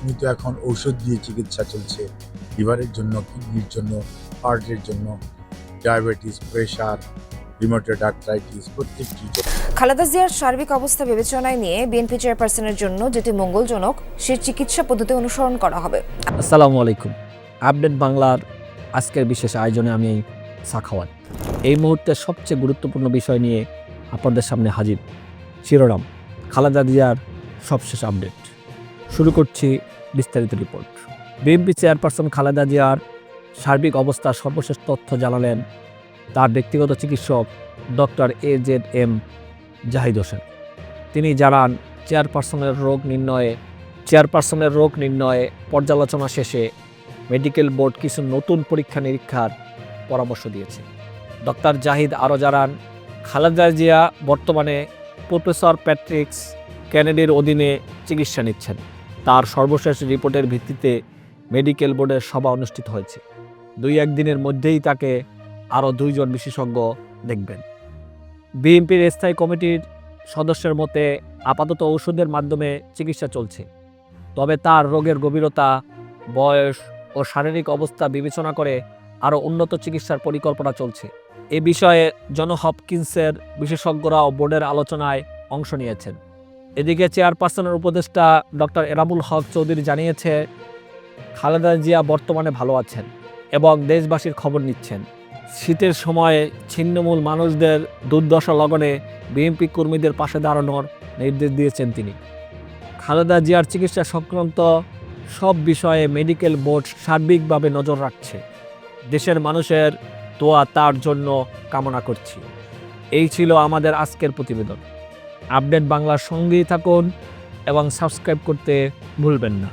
কিন্তু এখন ঔষধ দিয়ে চিকিৎসা চলছে। লিভারের জন্য কিডনির জন্য হার্টের জন্য ডায়াবেটিস প্রেশার রিমোটেড আর্থ্রাইটিস প্রত্যেকটি খালেদা জিয়ার সার্বিক অবস্থা বিবেচনায় নিয়ে বিএনপি চেয়ারপারসনের জন্য যেটি মঙ্গলজনক সে চিকিৎসা পদ্ধতি অনুসরণ করা হবে। আসসালামু আলাইকুম। আপডেট বাংলার আজকের বিশেষ আয়োজনে আমি সাখাওয়াত। এই মুহূর্তে সবচেয়ে গুরুত্বপূর্ণ বিষয় নিয়ে আপনাদের সামনে হাজির শিরোনাম খালেদা জিয়ার সবশেষ আপডেট। শুরু করছি বিস্তারিত রিপোর্ট বিএনপি চেয়ারপারসন খালেদা জিয়ার সার্বিক অবস্থার সর্বশেষ তথ্য জানালেন তার ব্যক্তিগত চিকিৎসক doctor A Z M Zahid Hossain. তিনি জানান, চেয়ারপারসনের রোগ নির্ণয়ে, চেয়ারপারসনের রোগ নির্ণয়ে পর্যালোচনা শেষে মেডিকেল বোর্ড কিছু নতুন পরীক্ষা নিরীক্ষার পরামর্শ দিয়েছে। ডক্টর জাহিদ আরও জানান, খালেদা জিয়া বর্তমানে প্রফেসর প্যাট্রিক্স ক্যানেডির অধীনে চিকিৎসা নিচ্ছেন। তার সর্বশেষ রিপোর্টের ভিত্তিতে মেডিকেল বোর্ডের সভা অনুষ্ঠিত হয়েছে। দুই একদিনের মধ্যেই তাকে আরও দুইজন বিশেষজ্ঞ দেখবেন। বিএনপির স্থায়ী কমিটির সদস্যের মতে আপাতত ঔষধের মাধ্যমে চিকিৎসা চলছে। তবে তার রোগের গভীরতা, বয়স ও শারীরিক অবস্থা বিবেচনা করে আরও উন্নত চিকিৎসার পরিকল্পনা চলছে। এ বিষয়ে জন হপকিন্সের বিশেষজ্ঞরা ও বোর্ডের আলোচনায় অংশ নিয়েছেন। এদিকে চেয়ারপারসনের উপদেষ্টা ডক্টর এরামুল হক চৌধুরী জানিয়েছে, খালেদা জিয়া বর্তমানে ভালো আছেন এবং দেশবাসীর খবর নিচ্ছেন। শীতের সময়ে ছিন্নমূল মানুষদের দুর্দশা লগনে বিএনপি কর্মীদের পাশে দাঁড়ানোর নির্দেশ দিয়েছেন তিনি। খালেদা জিয়ার চিকিৎসা সংক্রান্ত সব বিষয়ে মেডিকেল বোর্ড সার্বিকভাবে নজর রাখছে। দেশের মানুষের দোয়া তার জন্য কামনা করছি। এই ছিল আমাদের আজকের প্রতিবেদন। আপডেট বাংলার সঙ্গেই থাকুন এবং সাবস্ক্রাইব করতে ভুলবেন না।